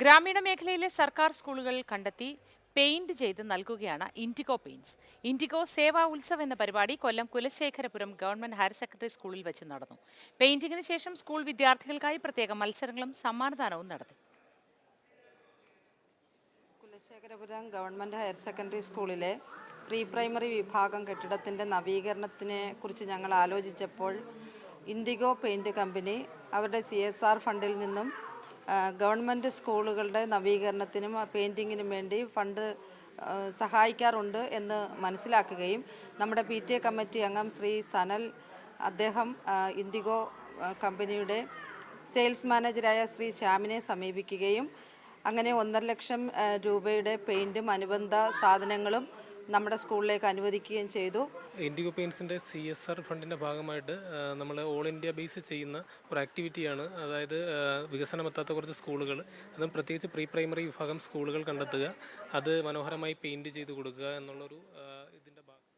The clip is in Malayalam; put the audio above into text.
ഗ്രാമീണ മേഖലയിലെ സർക്കാർ സ്കൂളുകൾ കണ്ടെത്തി പെയിന്റ് ചെയ്ത് നൽകുകയാണ് Indigo paints. Indigo Seva Utsav എന്ന പരിപാടി Kollam Kulasekharapuram government higher secondary സ്കൂളിൽ വെച്ച് നടന്നു. പെയിന്റിംഗിന് ശേഷം സ്കൂൾ വിദ്യാർത്ഥികൾക്കായി പ്രത്യേക മത്സരങ്ങളും സമ്മാനദാനവും നടത്തി. കുലശേഖരപുരം ഗവൺമെന്റ് ഹയർ സെക്കൻഡറി സ്കൂളിലെ പ്രീ പ്രൈമറി വിഭാഗം കെട്ടിടത്തിന്റെ നവീകരണത്തിനെ കുറിച്ച് ഞങ്ങൾ ആലോചിച്ചപ്പോൾ ഇൻഡിഗോ പെയിന്റ് കമ്പനി അവരുടെ സി ഫണ്ടിൽ നിന്നും ഗവൺമെന്റ് സ്കൂളുകളുടെ നവീകരണത്തിനും പെയിന്റിങ്ങിനും വേണ്ടി ഫണ്ട് സഹായിക്കാറുണ്ട് എന്ന് മനസ്സിലാക്കുകയും നമ്മുടെ പി ടി എ കമ്മിറ്റി അംഗം ശ്രീ സനൽ അദ്ദേഹം ഇൻഡിഗോ കമ്പനിയുടെ സെയിൽസ് മാനേജരായ ശ്രീ ശ്യാമിനെ സമീപിക്കുകയും അങ്ങനെ ഒന്നര ലക്ഷം രൂപയുടെ പെയിന്റും അനുബന്ധ സാധനങ്ങളും നമ്മുടെ സ്കൂളിലേക്ക് അനുവദിക്കുകയും ചെയ്തു. ഇൻഡിഗോ പെയിൻസിന്റെ സി എസ് ആർ ഫണ്ടിന്റെ ഭാഗമായിട്ട് നമ്മൾ ഓൾ ഇന്ത്യ ബേസ് ചെയ്യുന്ന ഒരു ആക്ടിവിറ്റിയാണ് അതായത് വികസനമെത്താത്ത കുറച്ച് സ്കൂളുകൾ അതും പ്രത്യേകിച്ച് പ്രീ പ്രൈമറി വിഭാഗം സ്കൂളുകൾ കണ്ടെത്തുക അത് മനോഹരമായി പെയിന്റ് ചെയ്ത് കൊടുക്കുക എന്നുള്ളൊരു ഇതിന്റെ ഭാഗം.